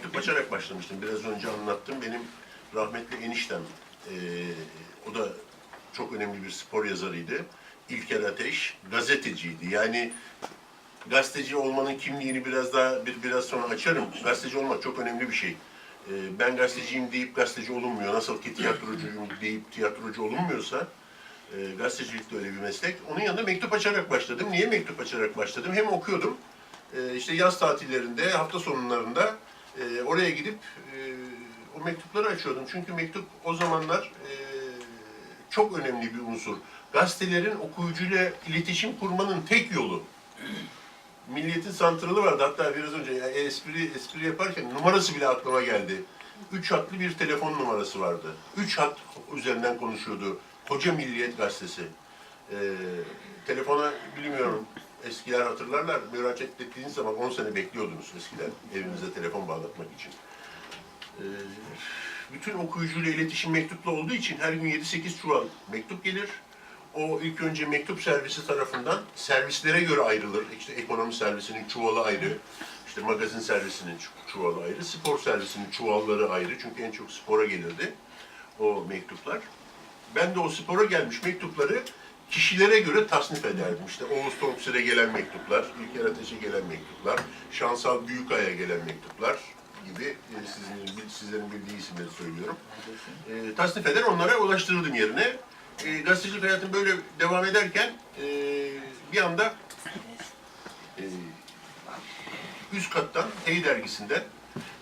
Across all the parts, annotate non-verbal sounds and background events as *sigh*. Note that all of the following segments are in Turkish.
Mektup açarak başlamıştım. Biraz önce anlattım. Benim rahmetli eniştem, eee, o da çok önemli bir spor yazarıydı. İlker Ateş gazeteciydi. Yani gazeteci olmanın kimliğini biraz daha bir biraz sonra açarım. Gazeteci olmak çok önemli bir şey. Eee, ben gazeteciyim deyip gazeteci olunmuyor. Nasıl ki tiyatrocuyum deyip tiyatrocu olunmuyorsa e, gazetecilik de öyle bir meslek. Onun yanında mektup açarak başladım. Niye mektup açarak başladım? Hem okuyordum. E, işte yaz tatillerinde, hafta sonlarında e, oraya gidip e, o mektupları açıyordum. Çünkü mektup o zamanlar e, çok önemli bir unsur. Gazetelerin okuyucuyla iletişim kurmanın tek yolu. Milliyetin santralı vardı. Hatta biraz önce ya, espri, espri yaparken numarası bile aklıma geldi. Üç hatlı bir telefon numarası vardı. Üç hat üzerinden konuşuyordu. Koca Milliyet Gazetesi. Ee, telefona bilmiyorum eskiler hatırlarlar. Müracaat ettiğiniz zaman 10 sene bekliyordunuz eskiden evinize telefon bağlatmak için. Ee, bütün okuyucuyla iletişim mektupla olduğu için her gün 7-8 çuval mektup gelir. O ilk önce mektup servisi tarafından servislere göre ayrılır. İşte ekonomi servisinin çuvalı ayrı, işte magazin servisinin çu- çuvalı ayrı, spor servisinin çuvalları ayrı. Çünkü en çok spora gelirdi o mektuplar. Ben de o spora gelmiş mektupları kişilere göre tasnif ederdim. İşte Oğuz Tomsir'e gelen mektuplar, İlker Ateş'e gelen mektuplar, Şansal Büyükay'a gelen mektuplar gibi e, sizin, sizlerin bildiği isimleri söylüyorum. E, tasnif eder onlara ulaştırırdım yerine. E, gazetecilik hayatım böyle devam ederken e, bir anda e, üst kattan Hey dergisinden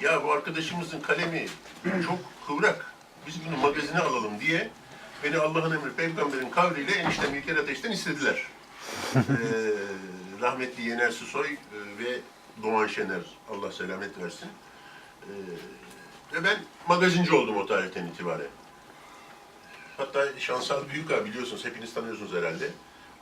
ya bu arkadaşımızın kalemi çok kıvrak biz bunu magazine alalım diye beni Allah'ın emri peygamberin kavliyle eniştem İlker Ateş'ten istediler. *laughs* Ee, rahmetli Yener Susoy e, ve Doğan Şener Allah selamet versin. Ee, ve ben magazinci oldum o tarihten itibaren. Hatta Şansal Büyükağ biliyorsunuz, hepiniz tanıyorsunuz herhalde.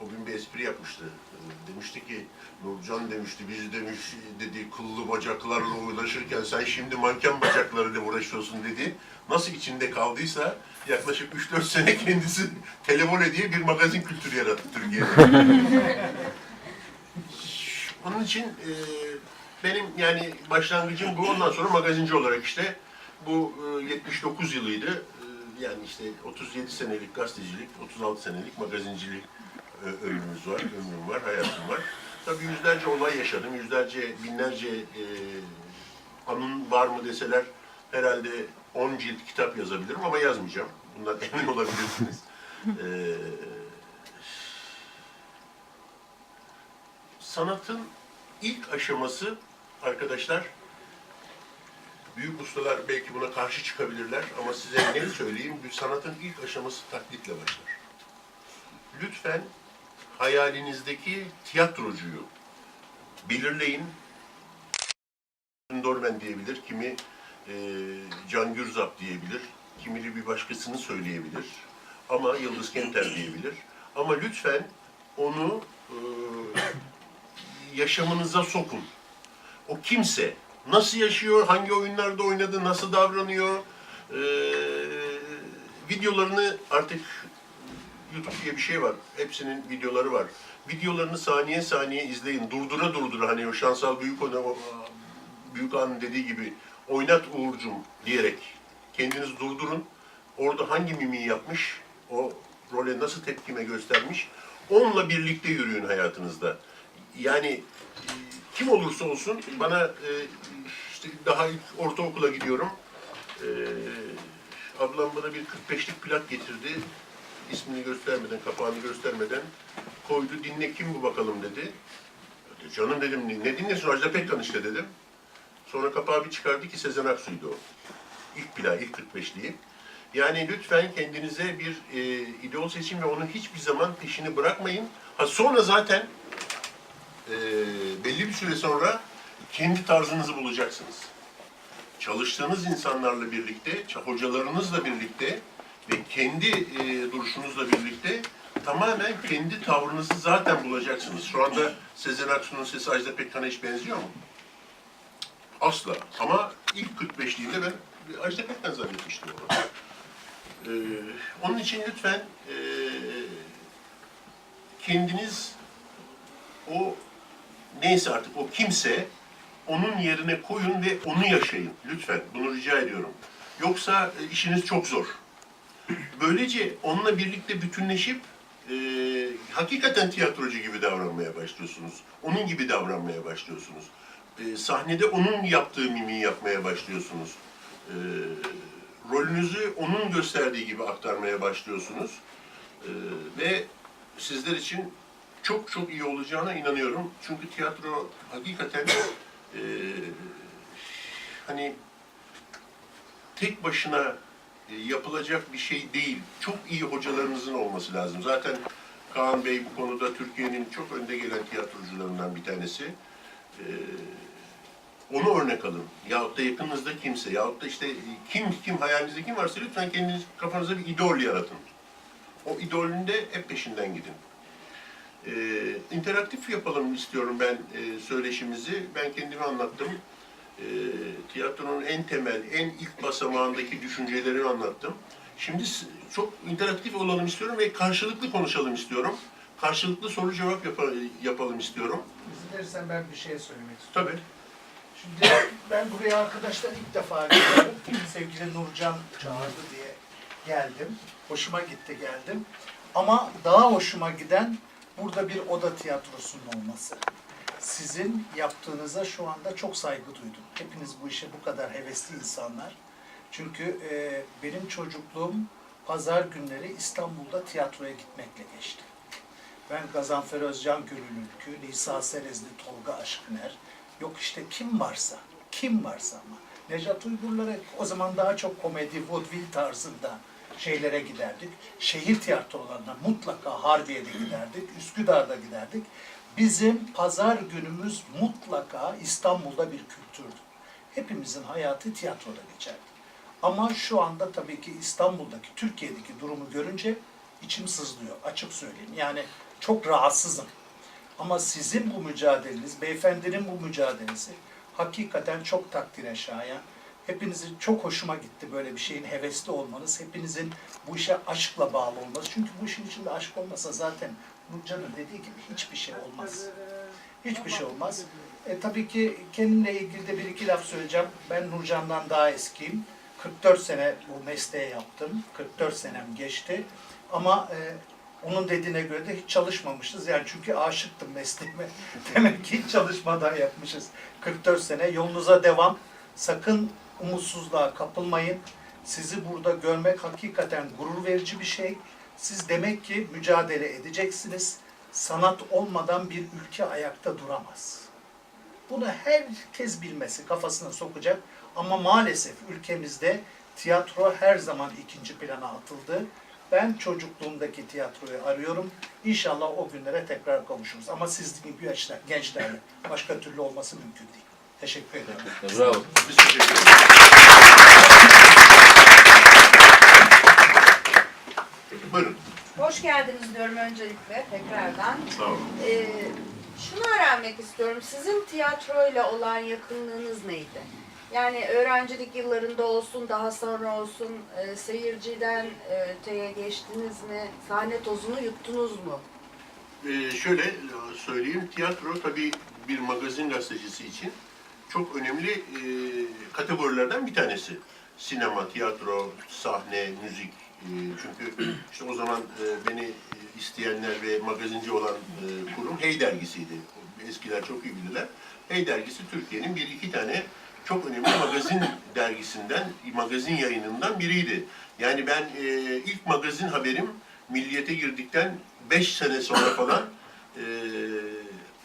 O gün bir espri yapmıştı. Ee, Demişti ki, Nurcan demişti, biz demiş, dedi, kıllı bacaklarla uğraşırken sen şimdi manken bacaklarıyla uğraşıyorsun dedi. Nasıl içinde kaldıysa yaklaşık 3-4 sene kendisi *laughs* Televole diye bir magazin kültürü yarattı Türkiye'de. *laughs* Onun için e, benim yani başlangıcım bu. Ondan sonra magazinci olarak işte bu e, 79 yılıydı. E, yani işte 37 senelik gazetecilik, 36 senelik magazincilik e, ömrümüz var, ömrüm var, hayatım var. Tabii yüzlerce olay yaşadım, yüzlerce, binlerce e, anın var mı deseler herhalde 10 cilt kitap yazabilirim ama yazmayacağım. Bundan *laughs* emin olabilirsiniz. *laughs* E, sanatın ilk aşaması arkadaşlar büyük ustalar belki buna karşı çıkabilirler ama size ne söyleyeyim bir sanatın ilk aşaması taklitle başlar. Lütfen hayalinizdeki tiyatrocuyu belirleyin. Dormen diyebilir, kimi e, Can Gürzap diyebilir, kimi bir başkasını söyleyebilir ama Yıldız Kenter diyebilir. Ama lütfen onu e, yaşamınıza sokun. O kimse nasıl yaşıyor, hangi oyunlarda oynadı, nasıl davranıyor, ee, videolarını artık YouTube diye bir şey var. Hepsinin videoları var. Videolarını saniye saniye izleyin. Durdura durdura hani o şansal büyük o büyük an dediği gibi oynat Uğur'cum diyerek kendiniz durdurun. Orada hangi mimiği yapmış, o role nasıl tepkime göstermiş, onunla birlikte yürüyün hayatınızda. Yani e, kim olursa olsun bana e, işte daha ortaokula gidiyorum. E, ablam bana bir 45'lik plak getirdi. İsmini göstermeden, kapağını göstermeden koydu. Dinle kim bu bakalım dedi. Canım dedim ne dinlesin Ajda Pekkan işte dedim. Sonra kapağı bir çıkardı ki Sezen Aksu'ydu o. İlk plak, ilk 45'liği. Yani lütfen kendinize bir e, idol seçin ve onun hiçbir zaman peşini bırakmayın. Ha sonra zaten e, belli bir süre sonra kendi tarzınızı bulacaksınız. Çalıştığınız insanlarla birlikte, hocalarınızla birlikte ve kendi e, duruşunuzla birlikte tamamen kendi tavrınızı zaten bulacaksınız. Şu anda Sezen Aksu'nun sesi Ajda Pekkan'a hiç benziyor mu? Asla. Ama ilk 45'liğinde ben Ajda Pekkan zannetmiştim onu. Ee, onun için lütfen e, kendiniz o neyse artık o kimse onun yerine koyun ve onu yaşayın. Lütfen bunu rica ediyorum. Yoksa e, işiniz çok zor. Böylece onunla birlikte bütünleşip e, hakikaten tiyatrocu gibi davranmaya başlıyorsunuz. Onun gibi davranmaya başlıyorsunuz. E, sahnede onun yaptığı mimiği yapmaya başlıyorsunuz. E, rolünüzü onun gösterdiği gibi aktarmaya başlıyorsunuz. E, ve sizler için çok çok iyi olacağına inanıyorum. Çünkü tiyatro hakikaten e, hani tek başına e, yapılacak bir şey değil. Çok iyi hocalarınızın olması lazım. Zaten Kaan Bey bu konuda Türkiye'nin çok önde gelen tiyatrocularından bir tanesi. E, onu örnek alın. Yahut da yakınınızda kimse, yahut da işte kim kim hayalinizde kim varsa lütfen kendiniz kafanıza bir idol yaratın. O idolün de hep peşinden gidin. E, interaktif yapalım istiyorum ben e, söyleşimizi. Ben kendimi anlattım. E, tiyatronun en temel, en ilk basamağındaki düşünceleri anlattım. Şimdi çok interaktif olalım istiyorum ve karşılıklı konuşalım istiyorum. Karşılıklı soru cevap yapa- yapalım istiyorum. İzin verirsen ben bir şey söylemek istiyorum. Tabii. Şimdi ben buraya arkadaşlar ilk defa geldim. *clears throat* Sevgili Nurcan çağırdı diye geldim. Hoşuma gitti geldim. Ama daha hoşuma giden burada bir oda tiyatrosunun olması. Sizin yaptığınıza şu anda çok saygı duydum. Hepiniz bu işe bu kadar hevesli insanlar. Çünkü e, benim çocukluğum pazar günleri İstanbul'da tiyatroya gitmekle geçti. Ben Gazanfer Özcan Gönül Ülkü, Nisa Serezli, Tolga Aşkıner, yok işte kim varsa, kim varsa ama. Nejat Uygurlara o zaman daha çok komedi, vaudeville tarzında şeylere giderdik. Şehir tiyatrolarına mutlaka Harbiye'de giderdik, Üsküdar'da giderdik. Bizim pazar günümüz mutlaka İstanbul'da bir kültürdü. Hepimizin hayatı tiyatroda geçerdi. Ama şu anda tabii ki İstanbul'daki, Türkiye'deki durumu görünce içim sızlıyor, açık söyleyeyim. Yani çok rahatsızım. Ama sizin bu mücadeleniz, beyefendinin bu mücadelesi hakikaten çok takdire şayan. Hepinizin çok hoşuma gitti böyle bir şeyin hevesli olmanız. Hepinizin bu işe aşkla bağlı olması. Çünkü bu işin içinde aşk olmasa zaten Nurcan'ın dediği gibi hiçbir şey olmaz. Hiçbir şey olmaz. E, tabii ki kendimle ilgili de bir iki laf söyleyeceğim. Ben Nurcan'dan daha eskiyim. 44 sene bu mesleği yaptım. 44 senem geçti. Ama e, onun dediğine göre de hiç çalışmamışız. Yani çünkü aşıktım mesleğime. *laughs* Demek ki hiç çalışmadan yapmışız. 44 sene. Yolunuza devam. Sakın umutsuzluğa kapılmayın. Sizi burada görmek hakikaten gurur verici bir şey. Siz demek ki mücadele edeceksiniz. Sanat olmadan bir ülke ayakta duramaz. Bunu herkes bilmesi, kafasına sokacak. Ama maalesef ülkemizde tiyatro her zaman ikinci plana atıldı. Ben çocukluğumdaki tiyatroyu arıyorum. İnşallah o günlere tekrar kavuşuruz. Ama siz gibi gençler, gençlerle başka türlü olması mümkün değil. Teşekkür ederim. Bravo. Biz teşekkür ederiz. Buyurun. Hoş geldiniz diyorum öncelikle tekrardan. Sağ olun. Ee, şunu öğrenmek istiyorum. Sizin tiyatroyla olan yakınlığınız neydi? Yani öğrencilik yıllarında olsun, daha sonra olsun e, seyirciden e, öteye geçtiniz mi? Sahne tozunu yuttunuz mu? Ee, şöyle e, söyleyeyim, tiyatro tabii bir magazin gazetecisi için çok önemli e, kategorilerden bir tanesi. Sinema, tiyatro, sahne, müzik. E, çünkü *clears throat* işte o zaman e, beni e, isteyenler ve magazinci olan e, kurum Hey dergisiydi. Eskiler çok iyi bilirler. Hey dergisi Türkiye'nin bir iki tane çok önemli magazin dergisinden, magazin yayınından biriydi. Yani ben e, ilk magazin haberim Milliyet'e girdikten 5 sene sonra falan e,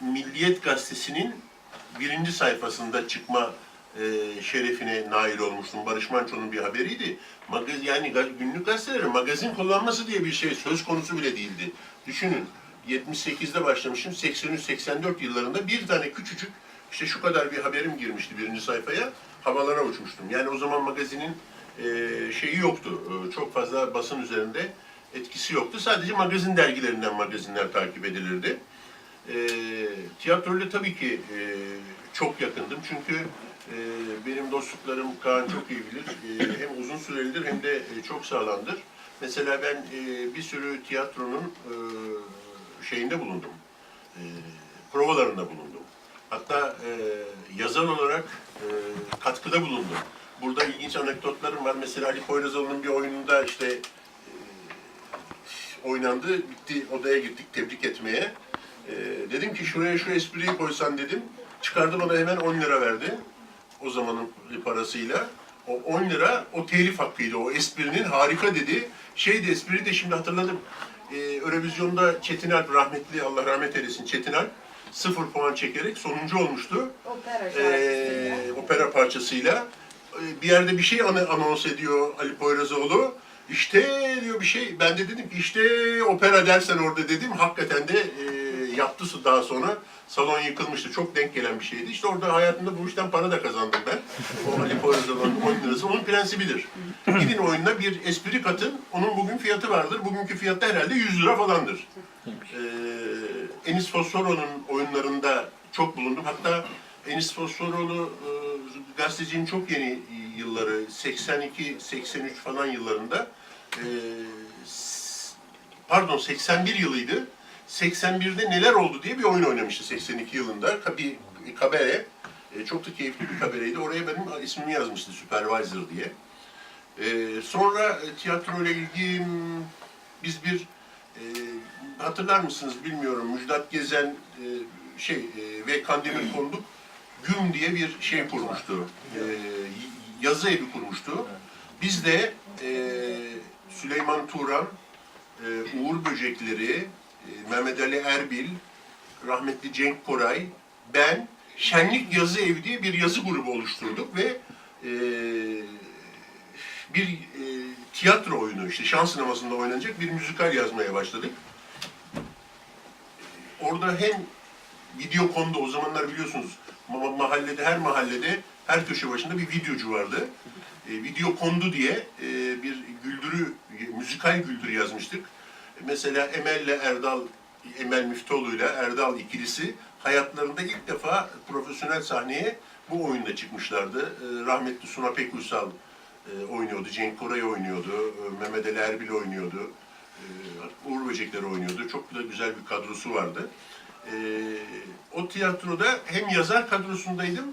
Milliyet gazetesinin birinci sayfasında çıkma e, şerefine nail olmuştum. Barış Manço'nun bir haberiydi. Magaz, yani günlük gazetelerin magazin kullanması diye bir şey söz konusu bile değildi. Düşünün 78'de başlamışım. 83-84 yıllarında bir tane küçücük işte şu kadar bir haberim girmişti birinci sayfaya. Havalara uçmuştum. Yani o zaman magazinin e, şeyi yoktu. E, çok fazla basın üzerinde etkisi yoktu. Sadece magazin dergilerinden magazinler takip edilirdi. E, tiyatroyla tabii ki e, çok yakındım. Çünkü e, benim dostluklarım Kaan çok iyi bilir. E, hem uzun sürelidir hem de e, çok sağlamdır. Mesela ben e, bir sürü tiyatronun e, şeyinde bulundum. E, provalarında bulundum. Hatta e, yazan olarak e, katkıda bulundum. Burada ilginç anekdotlarım var. Mesela Ali Poyrazoğlu'nun bir oyununda işte e, oynandı. Bitti odaya gittik tebrik etmeye. E, dedim ki şuraya şu espriyi koysan dedim. Çıkardı bana hemen 10 lira verdi. O zamanın parasıyla. O 10 lira o telif hakkıydı. O esprinin harika dedi. Şeydi espriyi de şimdi hatırladım. Ee, Eurovizyon'da Çetin Alp rahmetli Allah rahmet eylesin Çetin Alp sıfır puan çekerek sonuncu olmuştu. Opera Ee, opera parçasıyla. Ee, Bir yerde bir şey anons ediyor Ali Poyrazoğlu. İşte diyor bir şey. Ben de dedim ki işte opera dersen orada dedim. Hakikaten de e, yaptı daha sonra. Salon yıkılmıştı. Çok denk gelen bir şeydi. İşte orada hayatımda bu işten para da kazandım ben. O Ali Poyrazoğlu'nun *laughs* 10 lirası. Onun prensibidir. Gidin oyununa bir espri katın. Onun bugün fiyatı vardır. Bugünkü fiyat da herhalde 100 lira falandır. Ee, Enis Fosforo'nun oyunlarında çok bulundum. Hatta Enis Fosforoğlu e, gazetecinin çok yeni yılları, 82-83 falan yıllarında e, pardon 81 yılıydı. 81'de neler oldu diye bir oyun oynamıştı 82 yılında. Bir kabare. E, çok da keyifli bir kabareydi. Oraya benim ismimi yazmıştı Supervisor diye. E, sonra e, tiyatro ile ilgim biz bir e, hatırlar mısınız bilmiyorum Müjdat Gezen e, şey e, ve Kandemir Konduk Güm diye bir şey kurmuştu. E, yazı evi kurmuştu. Biz de e, Süleyman Turan, e, Uğur Böcekleri, e, Mehmet Ali Erbil, rahmetli Cenk Koray, ben Şenlik Yazı Evi diye bir yazı grubu oluşturduk ve e, bir e, tiyatro oyunu işte şans sinemasında oynanacak bir müzikal yazmaya başladık. Orada hem video konuda o zamanlar biliyorsunuz ma- mahallede her mahallede her köşe başında bir videocu vardı. E, video kondu diye e, bir güldürü, müzikal güldürü yazmıştık. E, Mesela Emel'le Erdal, Emel Müftüoğlu'yla Erdal ikilisi hayatlarında ilk defa profesyonel sahneye bu oyunda çıkmışlardı. E, rahmetli Suna Pekuysal e, oynuyordu, Cenk Koray oynuyordu, e, Mehmet Ali Erbil oynuyordu, Uğur Böcekleri oynuyordu. Çok da güzel bir kadrosu vardı. E, o tiyatroda hem yazar kadrosundaydım